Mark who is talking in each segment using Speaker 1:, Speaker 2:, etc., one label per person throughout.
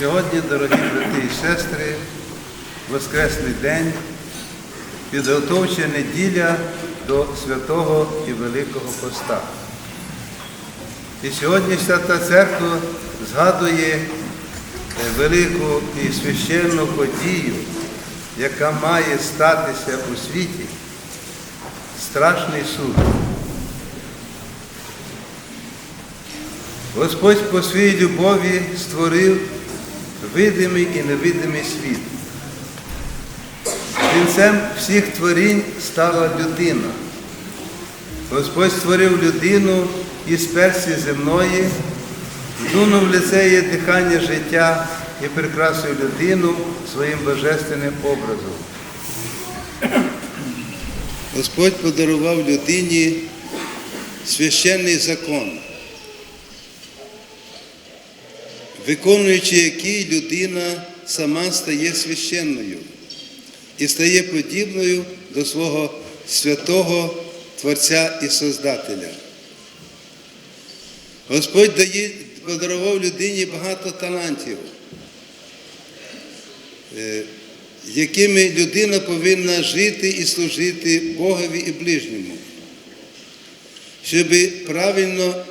Speaker 1: Сьогодні, дорогі брати і сестри, Воскресний день, підготовча неділя до святого і Великого Поста. І сьогодні Свята Церква згадує е, велику і священну подію, яка має статися у світі страшний суд. Господь по своїй любові створив видимий і невидимий світ. Кінцем всіх творінь стала людина. Господь створив людину із персі земної, вдунув в дихання життя і прикрасив людину своїм божественним образом. Господь подарував людині священний закон. Виконуючи який людина сама стає священною і стає подібною до свого святого Творця і Создателя. Господь дає, подарував людині багато талантів, е, якими людина повинна жити і служити Богові і ближньому, щоб правильно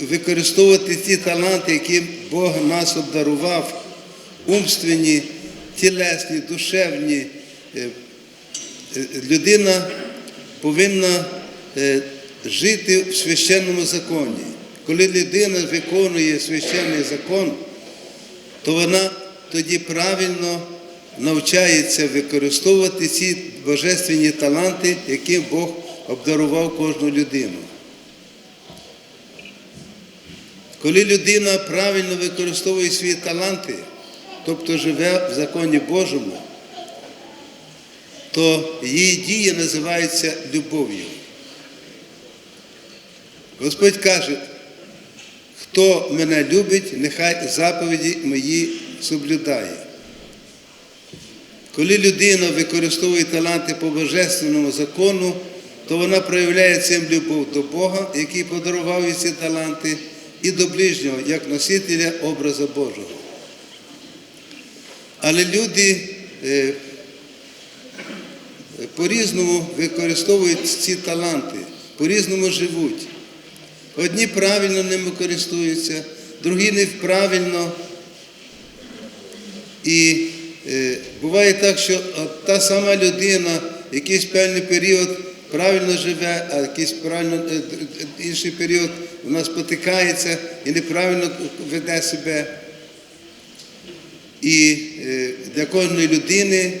Speaker 1: використовувати ті таланти, які Бог нас обдарував, умственні, тілесні, душевні. Людина повинна жити в священному законі. Коли людина виконує священний закон, то вона тоді правильно навчається використовувати ці божественні таланти, які Бог обдарував кожну людину. Коли людина правильно використовує свої таланти, тобто живе в законі Божому, то її дії називаються любов'ю. Господь каже, хто мене любить, нехай заповіді мої соблюдає. Коли людина використовує таланти по божественному закону, то вона проявляє цим любов до Бога, який подарував ці таланти і до ближнього, як носителя образа Божого. Але люди е, по-різному використовують ці таланти, по-різному живуть. Одні правильно ними користуються, другі неправильно. І е, буває так, що та сама людина якийсь певний період правильно живе, а якийсь правильно е, інший період вона спотикається і неправильно веде себе. І е, для кожної людини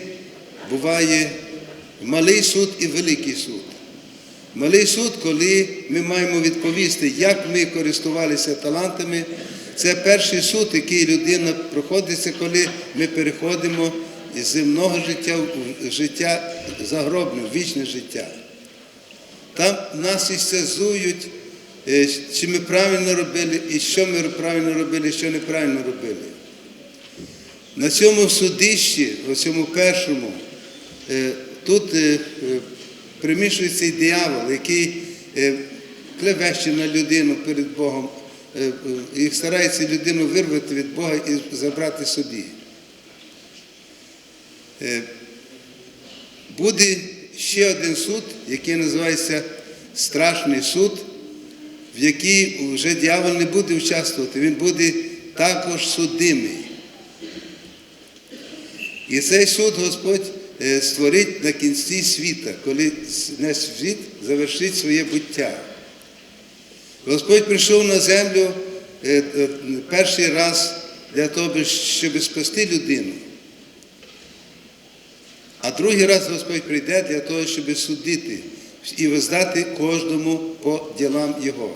Speaker 1: буває малий суд і великий суд. Малий суд, коли ми маємо відповісти, як ми користувалися талантами, це перший суд, який людина проходиться, коли ми переходимо із земного життя в життя загробне, в вічне життя. Там нас істязують, е, чи ми правильно робили, і що ми правильно робили, і що неправильно робили. На цьому судищі, у цьому першому, е, тут е, примішується і диявол, який клевещить на людину перед Богом і старається людину вирвати від Бога і забрати собі. Буде ще один суд, який називається Страшний суд, в який вже дьявол не буде участвувати, він буде також судимий. І цей суд Господь е, створить на кінці світа, коли наш світ завершить своє буття. Господь прийшов на землю е, е, перший раз для того, щоб спасти людину. А другий раз Господь прийде для того, щоб судити і воздати кожному по ділам Його.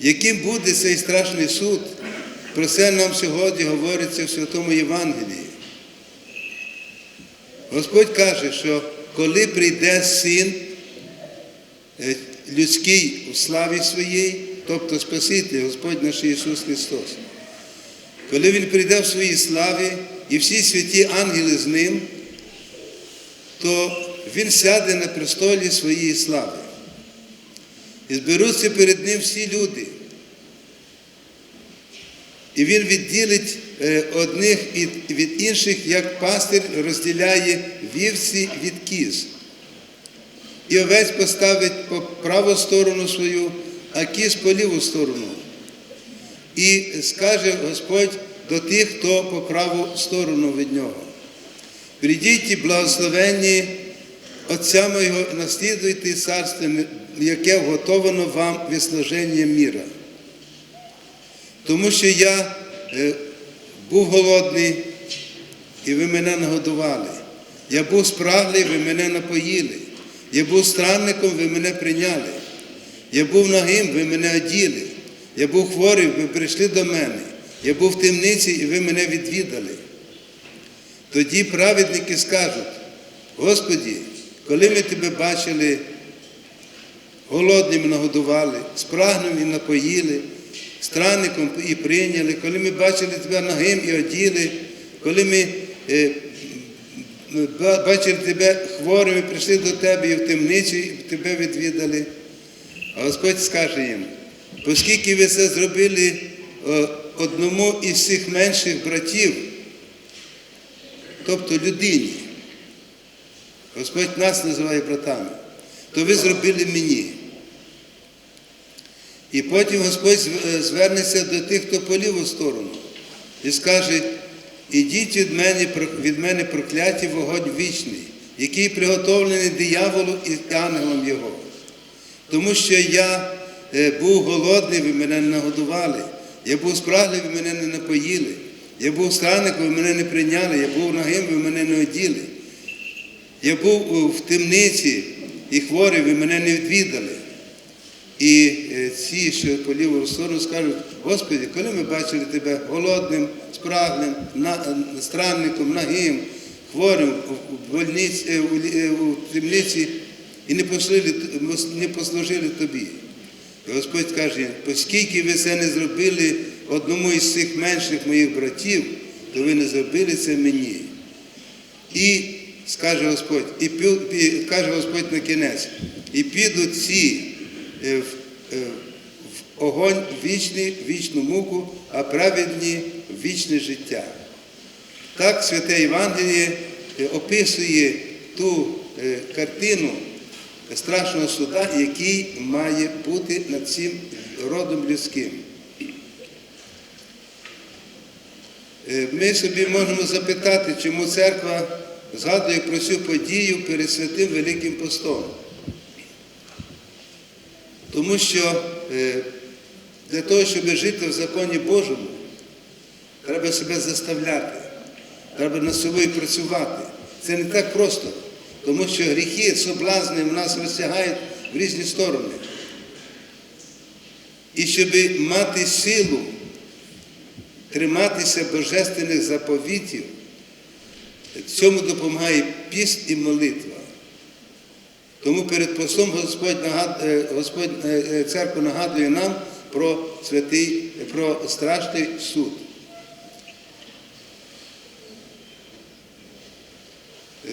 Speaker 1: Яким буде цей страшний суд, про це нам сьогодні говориться в Святому Євангелії. Господь каже, що коли прийде син е, людський у славі своїй, тобто Спаситель, Господь наш Ісус Христос, коли Він прийде в своїй славі і всі святі ангели з ним, то він сяде на престолі своєї слави. І зберуться перед ним всі люди. І він відділить е, одних від, інших, як пастир розділяє вівці від кіз. І овець поставить по праву сторону свою, а кіз по ліву сторону. І скаже Господь до тих, хто по праву сторону від нього. Придіть благословенні Отця Моєго, наслідуйте царство, яке вготовано вам від міра. Тому що я е, був голодний, і ви мене нагодували. Я був спраглий, ви мене напоїли. Я був странником, ви мене прийняли. Я був нагим, ви мене оділи. Я був хворий, ви прийшли до мене. Я був в темниці, і ви мене відвідали. Тоді праведники скажуть, Господі, коли ми тебе бачили, голодним нагодували, спрагним і напоїли, странником і прийняли, коли ми бачили тебе нагим і оділи, коли ми е, бачили тебе хворим і прийшли до тебе і в темницю, і тебе відвідали. А Господь скаже їм, оскільки ви це зробили е, одному із цих менших братів, тобто людині, Господь нас називає братами, то ви зробили мені. І потім Господь е, звернеться до тих, хто по ліву сторону, і скаже, ідіть від мене, від мене прокляті вогонь вічний, який приготовлений дияволу і ангелам його. Тому що я е, був голодний, ви мене не нагодували, я був спраглий, ви мене не напоїли, я був странником, ви мене не прийняли, я був нагим, ви мене не оділи. Я був в темниці і хворий, ви мене не відвідали. І е, ці, що по ліву сторону, скажуть, Господи, коли ми бачили тебе голодним, спраглим, е, странником, нагим, хворим у больниці, е, е, у темниці і не послужили, не послужили тобі. І Господь каже, оскільки ви це не зробили одному із цих менших моїх братів, то ви не зробили це мені. І скаже Господь, і пі- каже Господь на кінець, і підуть ці е, в, е, в огонь вічний, вічну муку, а праведні вічне життя. Так святе Євангеліє е, описує ту картину страшного суда, який має бути над цим родом людським. Е, Ми собі можемо запитати, чому церква згадує про цю подію перед святим Великим Постом. Тому що е, для того, щоб жити в законі Божому, треба себе заставляти, треба над собою працювати. Це не так просто, тому що гріхи, соблазни в нас розтягають в різні сторони. І щоб мати силу триматися божественних заповітів, цьому допомагає піст і молитва. Тому перед постом Господь, нагад- е, Господь е, е, церква нагадує нам про святий, про страшний суд.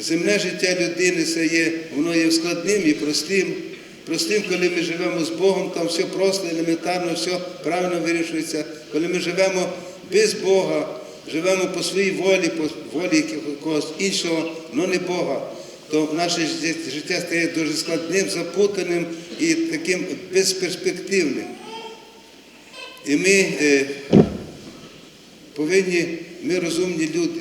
Speaker 1: Земне життя людини це є, воно є складним і простим. Простим, коли ми живемо з Богом, там все просто, елементарно, все правильно вирішується. Коли ми живемо без Бога, живемо по своїй волі, по волі якогось іншого, але не Бога, то наше життя- життя стає дуже складним, запутаним і таким безперспективним. І ми е, повинні, ми розумні люди.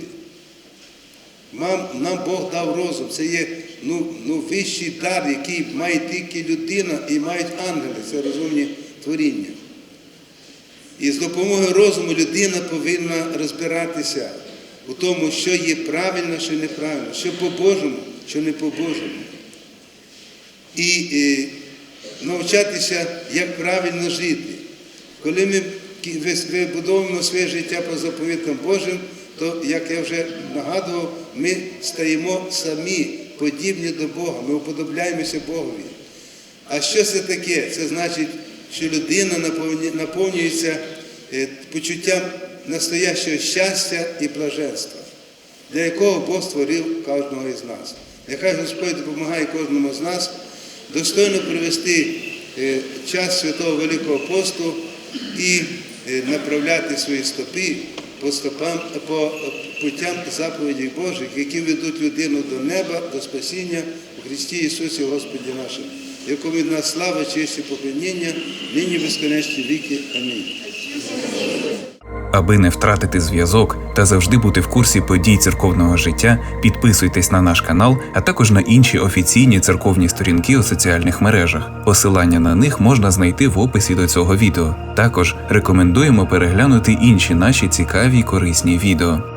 Speaker 1: Нам, нам Бог дав розум. Це є ну, ну, вищий дар, який має тільки людина і мають ангели. Це розумні творіння. І з допомогою розуму людина повинна розбиратися у тому, що є правильно, що неправильно, що по-божому, що не по-божому. І е, навчатися, як правильно жити. Коли ми вибудовуємо своє життя по заповітам Божим, то, як я вже нагадував, ми стаємо самі подібні до Бога, ми уподобляємося Богові. А що це таке? Це значить, що людина наповнюється е, почуттям настоящого щастя і блаженства, для якого Бог створив кожного із нас. Нехай Господь допомагає кожному з нас достойно провести е, час Святого Великого посту і е, направляти свої стопи по стопам, по путям заповідей Божих, які ведуть людину до неба, до спасіння у Христі Ісусі Господі нашому, якому нас слава, честь і поклоніння, нині безконечні віки. Амінь.
Speaker 2: Аби не втратити зв'язок та завжди бути в курсі подій церковного життя, підписуйтесь на наш канал, а також на інші офіційні церковні сторінки у соціальних мережах. Посилання на них можна знайти в описі до цього відео. Також рекомендуємо переглянути інші наші цікаві корисні відео.